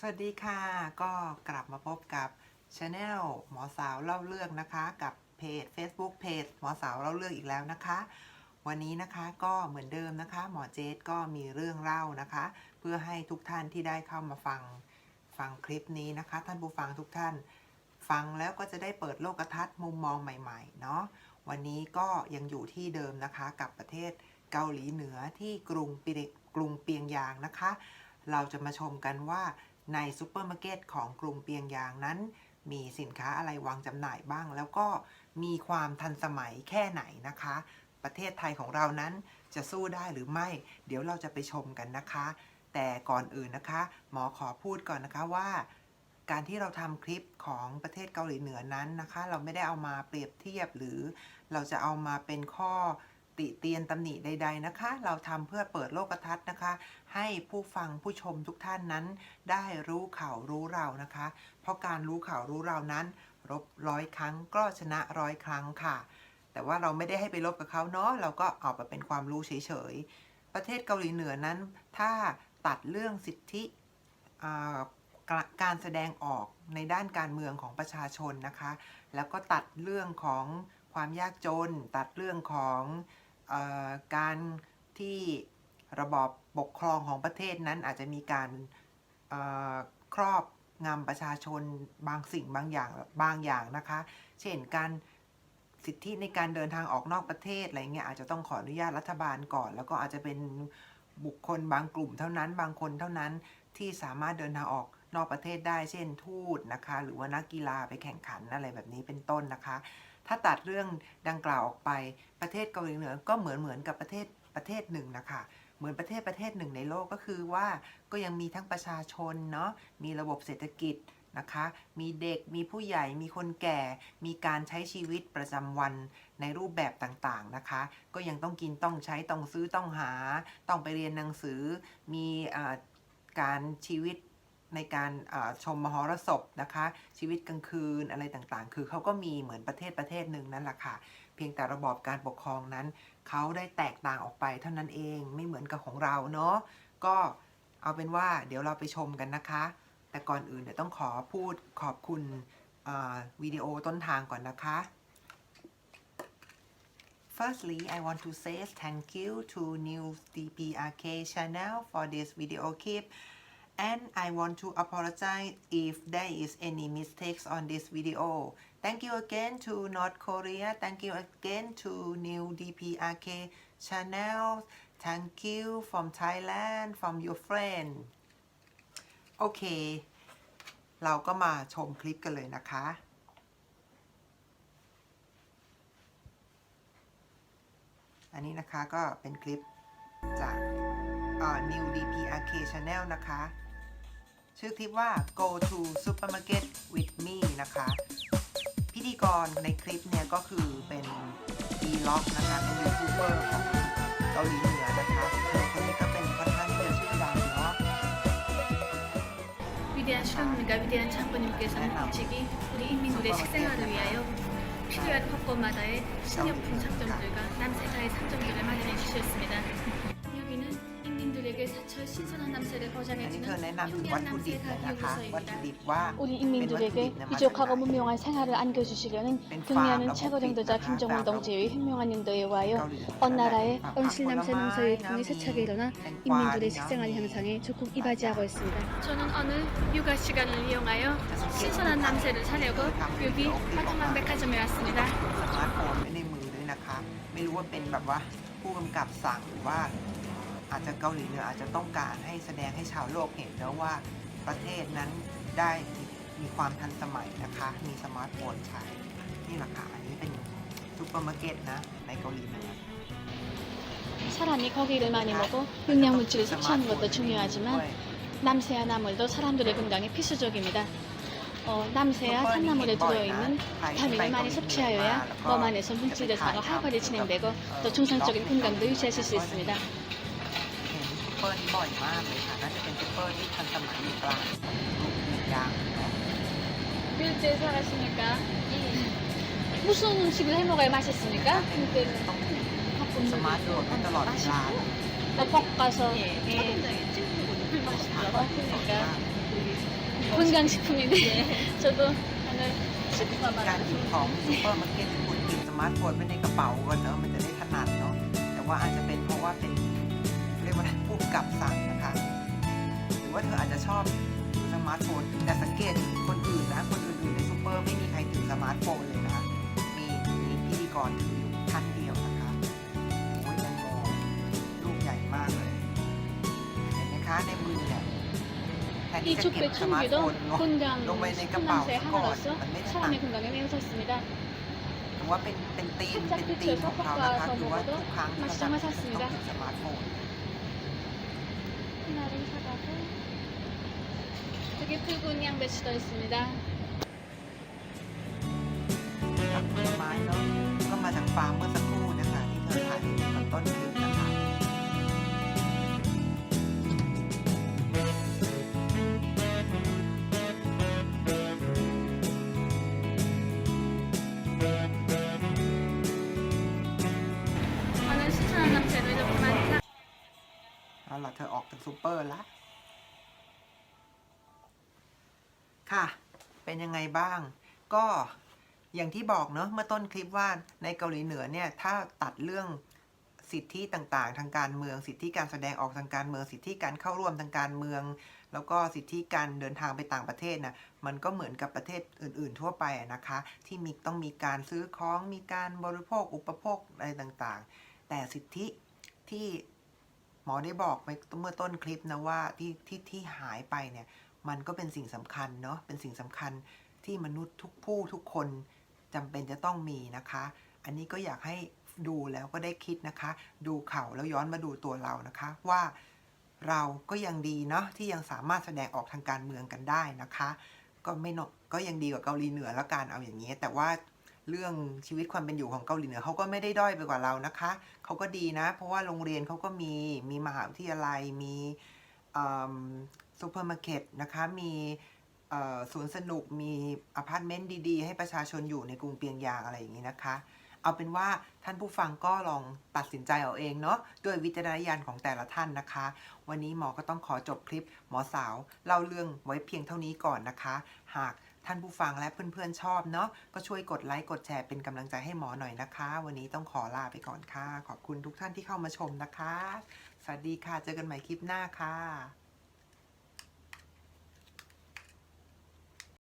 สวัสดีค่ะ ก็กลับมาพบกับช anel หมอสาวเล่าเรื่องนะคะ กับเพจ Facebook เพจหมอสาวเล่าเรื่องอีกแล้วนะคะ วันนี้นะคะก็เหมือนเดิมนะคะ หมอเจสก็มีเรื่องเล่านะคะ เพื่อให้ทุกท่านที่ได้เข้ามาฟังฟังคลิปนี้นะคะ ท่านผู้ฟังทุกท่าน ฟังแล้วก็จะได้เปิดโลกทัศน์มุมมองใหม่ๆเนาะวันนี้ก็ยังอยู่ที่เดิมนะคะกับประเทศเกาหลีเหนือที่กรุงปิเรกรุงเปียงยางนะคะ เราจะมาชมกันว่า ในซูเปอร์มาร์เก็ตของกรุงเปียงยางนั้น มีสินค้าอะไรวางจำหน่ายบ้าง แล้วก็มีความทันสมัยแค่ไหนนะคะ ประเทศไทยของเรานั้นจะสู้ได้หรือไม่ เดี๋ยวเราจะไปชมกันนะคะ แต่ก่อนอื่นนะคะ หมอขอพูดก่อนนะคะว่า การที่เราทำคลิปของประเทศเกาหลีเหนือนั้นนะคะ เราไม่ได้เอามาเปรียบเทียบหรือเราจะเอามาเป็นข้อ ติเตียนตำหนิใด ๆนะคะ เราทำเพื่อเปิดโลกทัศน์นะคะ ให้ผู้ฟังผู้ชมทุกท่านนั้น ได้รู้ข่าวรู้เรานะคะ เพราะการรู้ข่าวรู้เรานั้น รบร้อยครั้งก็ชนะร้อยครั้งค่ะ แต่ว่าเราไม่ได้ให้ไปลบกับเขาเนาะเราก็เอาไปเป็นความรู้เฉยๆ ประเทศเกาหลีเหนือนั้น ถ้าตัดเรื่องสิทธิการแสดงออกในด้านการเมืองของประชาชนนะคะ แล้วก็ตัดเรื่องของความยากจน ตัดเรื่องของ การที่ระบอบปกครองของประเทศนั้นอาจจะมีการครอบงำประชาชนบางสิ่งบางอย่างบางอย่างนะคะ เช่นการสิทธิในการเดินทางออกนอกประเทศอะไรเงี้ยอาจจะต้องขออนุญาตรัฐบาลก่อน แล้วก็อาจจะเป็นบุคคลบางกลุ่มเท่านั้น บางคนเท่านั้นที่สามารถเดินทางออกนอกประเทศได้ เช่นทูตนะคะ หรือว่านักกีฬาไปแข่งขันอะไรแบบนี้เป็นต้นนะคะ ถ้าตัดเรื่องดังกล่าวออกไปประเทศเกาหลีเหนือก็เหมือนเหมือนกับประเทศประเทศหนึ่งนะคะเหมือนประเทศประเทศหนึ่งในโลกก็คือว่าก็ยังมีทั้งประชาชนเนาะมีระบบเศรษฐกิจนะคะ มีเด็กมีผู้ใหญ่มีคนแก่ มีการใช้ชีวิตประจำวันในรูปแบบต่างๆนะคะ ก็ยังต้องกินต้องใช้ต้องซื้อต้องหา ต้องไปเรียนหนังสือ มีอ่าการชีวิต ในการชมมหรสพนะคะ ชีวิตกลางคืนอะไรต่างๆ คือเขาก็มีเหมือนประเทศประเทศหนึ่งนั่นแหละค่ะ เพียงแต่ระบอบการปกครองนั้นเขาได้แตกต่างออกไปเท่านั้นเองไม่เหมือนกับของเราเนาะก็เอาเป็นว่าเดี๋ยวเราไปชมกันนะคะ แต่ก่อนอื่นเดี๋ยวต้องขอพูดขอบคุณวิดีโอต้นทางก่อนนะคะ Firstly, I want to say thank you to News DPRK channel for this video clip and I want to apologize if there is any mistakes on this video. Thank you again to North Korea. Thank you again to New DPRK channel. Thank you from Thailand from your friend. โอเค เราก็มาชมคลิปกันเลยนะคะ อันนี้นะคะก็เป็นคลิปจาก New DPRK Channel นะคะ ชื่อคลิปว่า Go to Supermarket with me นะคะ พิธีกรในคลิปเนี่ยก็คือเป็น v l o g นะคะ เป็นยูทูบเบอร์ของเกาหลีเหนือนะคะเธอคนนี้ก็เป็นค่อนข้างที่จะชื่อดังเนาะ 위대한 수령님과 위대한 장군님께서는 일찍이 우리 인민들의 식생활을 위하여 필요한 학번마다의 식료품 상점들과 남세가의 상점들을 마련해 주셨습니다. 여기는 인민들에게 사철 신선한 남새를 อันนี้ 보장해주는 เธอแนะนำถึงวัต 평양 ถุดิบ 남새 เลยนะคะ วัตถุ 가게부서입니다. ดิบว่า 우리 เป็นวัตถุดิบ 인민들에게 เนี่ยมาจาก 비족하고 ไหน 문명한 생활을 안겨주시려는 뺀 경리하는 팜, 최고 러브빛,领导자 나가, 김정은 나가, 동지의 현명한 인도에 의하여 가을이 언 나라의 아, 온실 남새 아, 농사의 아, 풍이 아, 세차게 일어나 땡과, 인민들의 아, 식생활 아, 향상에 적극 이바지하고 있습니다. 저는 오늘 육아 시간을 이용하여 신선한 남새를 사려고 여기 화동강 백화점에 왔습니다. สมาร์ทโฟนไว้ในมือด้วยนะคะ ไม่รู้ว่าเป็นแบบว่าผู้กำกับสั่งหรือว่า อาจจะเกาหลีเหนืออาจจะต้องการให้แสดงให้ชาวโลกเห็นแล้วว่าประเทศนั้นได้มีความทันสมัยนะคะ มีสมาร์ทโฟนใช้ นี่แหละค่ะอันนี้เป็นซูเปอร์มาร์เก็ตนะ ในเกาหลีเหนือ 사람이 고기를 많이 먹어 영양물질을 섭취하는 것도 중요하지만 남새와 나물도 사람들의 건강에 필수적입니다. 어, 남새와 산나물에 들어있는 비타민을 많이 섭취하여야 몸 안에서 물질 대사가 활발히 진행되고 또 정상적인 건강도 유지하실 수 있습니다. เห็นซูเปอร์นี้บ่อยมากเลยค่ะ น่าจะเป็นซูเปอร์ที่ทันสมัยอยู่กลางกรุงเมืองยางเนาะ 일제 살았으니까 무슨 음식을 해 먹어야 맛있습니까? ต้องถูกสมาร์ทโฟนไว้ตลอดเวลา 뭐 볶아서 예. 예. 그러니까 건강식품인데 저도 오늘 식품 การ 하나 หยิบของซูเปอร์มาร์เก็ตที่คุณหยิบสมาร์ทโฟนไว้ในกระเป๋าก่อนเนอะมันจะได้ถนัดเนาะแต่ว่าอาจจะเป็นเพราะว่าเป็นเรียก ว่าผู้กับสั่งนะคะ หรือว่าเธออาจจะชอบถือสมาร์ทโฟน แต่สังเกตคนอื่นนะ คนอื่นๆในซูเปอร์ไม่มีใครถือสมาร์ทโฟนเลยนะมีมีพิธีกรถืออยู่ท่านเดียวนะคะโอ้ยแตงโมลูกใหญ่มากเลย เห็นไหมคะในมือเนี่ยแทนที่จะเก็บสมาร์ทโฟนลงไปในกระเป๋าก่อนมันไม่ได้ตังค์ถือว่าเป็นเป็นตีนเป็นตีนของเขานะคะคือว่าทุกครั้งที่เราจะต้องถือสมาร์ทโฟน 하나를 사가고 여기 붉은 양배추 더 있습니다. ผักผลไม้เนาะก็มาจากฟาร์มเมื่อสัก ล้วเธอออกจากซูเปอร์ละค่ะ เป็นยังไงบ้าง ก็อย่างที่บอกเนอะเมื่อต้นคลิปว่าในเกาหลีเหนือเนี่ย ถ้าตัดเรื่องสิทธิต่างๆ ทางการเมือง สิทธิการแสดงออกทางการเมือง สิทธิการเข้าร่วมทางการเมือง แล้วก็สิทธิการเดินทางไปต่างประเทศนะมันก็เหมือนกับประเทศอื่น ๆ ทั่วไปนะคะ ที่มีต้องมีการซื้อของมีการบริโภคอุปโภคอะไรต่างๆ แต่สิทธิที่ หมอได้บอกไปเมื่อต้นคลิปนะว่าที่ที่ที่หายไปเนี่ยมันก็เป็นสิ่งสำคัญเนาะเป็นสิ่งสำคัญที่มนุษย์ทุกผู้ทุกคนจำเป็นจะต้องมีนะคะ อันนี้ก็อยากให้ดูแล้วก็ได้คิดนะคะ ดูเขาแล้วย้อนมาดูตัวเรานะคะว่าเราก็ยังดีเนาะที่ยังสามารถแสดงออกทางการเมืองกันได้นะคะ ก็ไม่นก็ยังดีกว่าเกาหลีเหนือแล้วกันเอาอย่างนี้ แต่ว่า เรื่องชีวิตความเป็นอยู่ของเกาหลีเหนือเขาก็ไม่ได้ด้อยไปกว่าเรานะคะเขาก็ดีนะ เพราะว่าโรงเรียนเขาก็มีมีมหาวิทยาลัยมีซูเปอร์มาร์เก็ตนะคะมีสวนสนุกมีอพาร์ตเมนต์ดี ๆ ให้ประชาชนอยู่ในกรุงเปียงยางอะไรอย่างนี้นะคะ เอาเป็นว่าท่านผู้ฟังก็ลองตัดสินใจเอาเองเนาะด้วยวิจารณญาณของแต่ละท่านนะคะ วันนี้หมอก็ต้องขอจบคลิปหมอสาวเล่าเรื่องไว้เพียงเท่านี้ก่อนนะคะ หาก ท่านผู้ฟังและเพื่อนๆชอบเนาะก็ช่วยกดไลค์กดแชร์เป็นกำลังใจให้หมอหน่อยนะคะ วันนี้ต้องขอลาไปก่อนค่ะ ขอบคุณทุกท่านที่เข้ามาชมนะคะ สวัสดีค่ะ เจอกันใหม่คลิปหน้าค่ะ